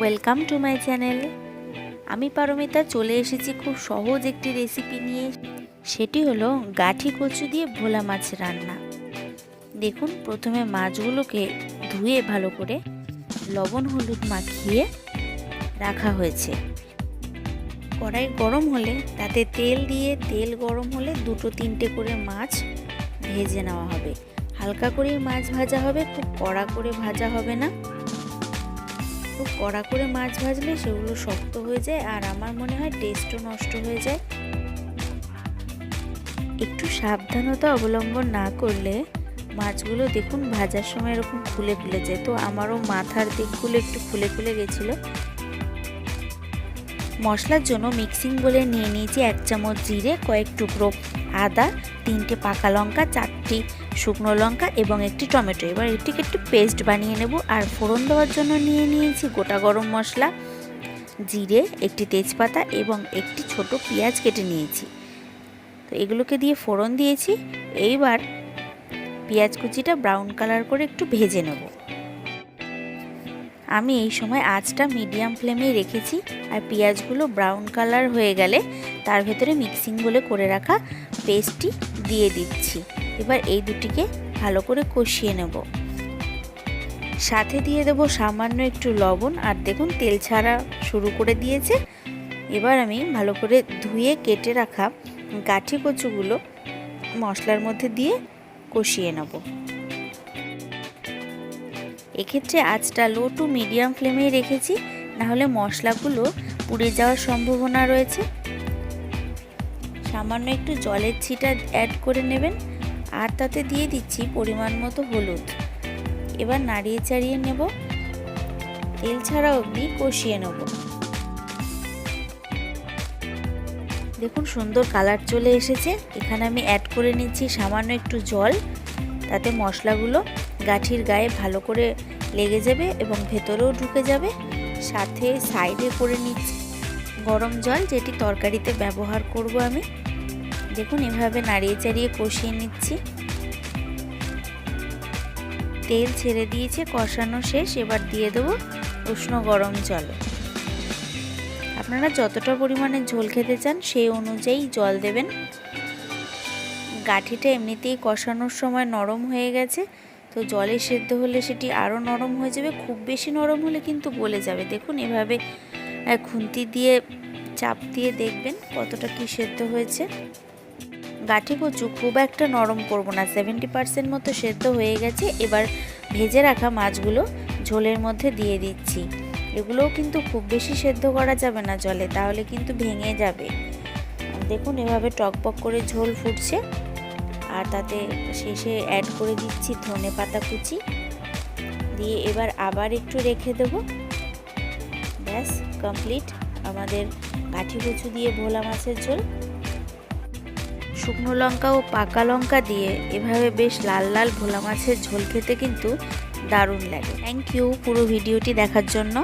Welcome to my channel আমি পারমিতা চলে এসেছি খুব সহজ একটি রেসিপি নিয়ে। সেটি হলো গাঠি কচু দিয়ে ভোলা মাছ রান্না। দেখুন, প্রথমে মাছগুলোকে ধুয়ে ভালো করে লবণ হলুদ মাখিয়ে রাখা হয়েছে। কড়াই গরম হলে তাতে তেল দিয়ে, তেল গরম হলে দুটো তিনটে করে মাছ ভেজে নেওয়া হবে। হালকা করে মাছ ভাজা হবে, খুব কড়া করে ভাজা হবে না। খুব কড়া করে মাছ ভাজলে সেগুলো শক্ত হয়ে যায় আর আমার মনে হয় টেস্টও নষ্ট হয়ে যায়। একটু সাবধানতা অবলম্বন না করলে মাছগুলো দেখুন ভাজার সময় এরকম খুলে খুলে যায়। তো আমারও মাথার দিকগুলো একটু খুলে খুলে গেছিল। মশলার জন্য মিক্সিং বলে নিয়ে নিয়েছি এক চামচ জিরে, কয়েক টুকরো আদা, তিনটে পাকা লঙ্কা, চারটি শুকনো লঙ্কা এবং একটি টমেটো। এবার এটিকে একটু পেস্ট বানিয়ে নেব আর ফোড়ন দেওয়ার জন্য নিয়ে নিয়েছি গোটা গরম মশলা, জিরে, একটি তেজপাতা এবং একটি ছোট পেঁয়াজ কেটে নিয়েছি। তো এগুলোকে দিয়ে ফোড়ন দিয়েছি। এইবার পেঁয়াজ কুচিটা ব্রাউন কালার করে একটু ভেজে নেব। আমি এই সময় আঁচটা মিডিয়াম ফ্লেমেই রেখেছি আর পেঁয়াজগুলো ব্রাউন কালার হয়ে গেলে তার ভেতরে মিক্সিং বলে করে রাখা পেস্টটি দিয়ে দিচ্ছি। এবার এই দুটিকে ভালো করে কষিয়ে নেব। সাথে দিয়ে দেব সামান্য একটু লবণ আর দেখুন তেল ছাড়া শুরু করে দিয়েছে। এবার আমি ভালো করে ধুয়ে কেটে রাখা গাঠি কচুগুলো মশলার মধ্যে দিয়ে কষিয়ে নেব। এক্ষেত্রে আঁচটা লো টু মিডিয়াম ফ্লেমেই রেখেছি, নাহলে মশলাগুলো পুড়ে যাওয়ার সম্ভাবনা রয়েছে। সামান্য একটু জলের ছিটা অ্যাড করে নেবেন, আর তাতে দিয়ে দিচ্ছি পরিমাণ মতো হলুদ। এবার নাড়িয়ে চাড়িয়ে নেব। তেল ছাড়া অবধি কষিয়ে নেব। দেখুন সুন্দর কালার চলে এসেছে। এখানে আমি অ্যাড করে নিচ্ছি সামান্য একটু জল, তাতে মশলাগুলো গাঠির গায়ে ভালো করে লেগে যাবে এবং ভেতরেও ঢুকে যাবে। সাথে সাইডে করে নিচ্ছি গরম জল, যেটি তরকারিতে ব্যবহার করব আমি। দেখুন, এভাবে নাড়িয়ে চাড়িয়ে কষিয়ে নিচ্ছি। তেল ছেড়ে দিয়েছে, কষানো শেষ। এবার দিয়ে দেবো উষ্ণ গরম জল। আপনারা যতটা পরিমাণে ঝোল খেতে চান, সেই অনুযায়ী জল দেবেন। গাঠিটা এমনিতেই কষানোর সময় নরম হয়ে গেছে। তো জলে সেদ্ধ হলে সেটি আরও নরম হয়ে যাবে, খুব বেশি নরম হলে কিন্তু গলে যাবে। দেখুন, এভাবে খুন্তি দিয়ে, চাপ দিয়ে দেখবেন কতটা কি সেদ্ধ হয়েছে। গাঠি কচু খুব একটা নরম করব না সেভেন্টি পার্সেন্ট মতো সেদ্ধ হয়ে গেছে। এবার ভেজে রাখা মাছগুলো ঝোলের মধ্যে দিয়ে দিচ্ছি। এগুলোও কিন্তু খুব বেশি সেদ্ধ করা যাবে না জলে, তাহলে কিন্তু ভেঙে যাবে। দেখুন, এভাবে টকবক করে ঝোল ফুটছে। আর তাতে শেষে অ্যাড করে দিচ্ছি ধনে পাতা কুচি। দিয়ে এবার আবার একটু রেখে দেব। ব্যাস কমপ্লিট আমাদের কাঠি কচু দিয়ে ভোলা মাছের ঝোল। শুকনো লঙ্কা ও পাকা লঙ্কা দিয়ে এভাবে বেশ লাল লাল ভোলা মাছের ঝোল খেতে কিন্তু দারুণ লাগে। থ্যাংক ইউ পুরো ভিডিওটি দেখার জন্য।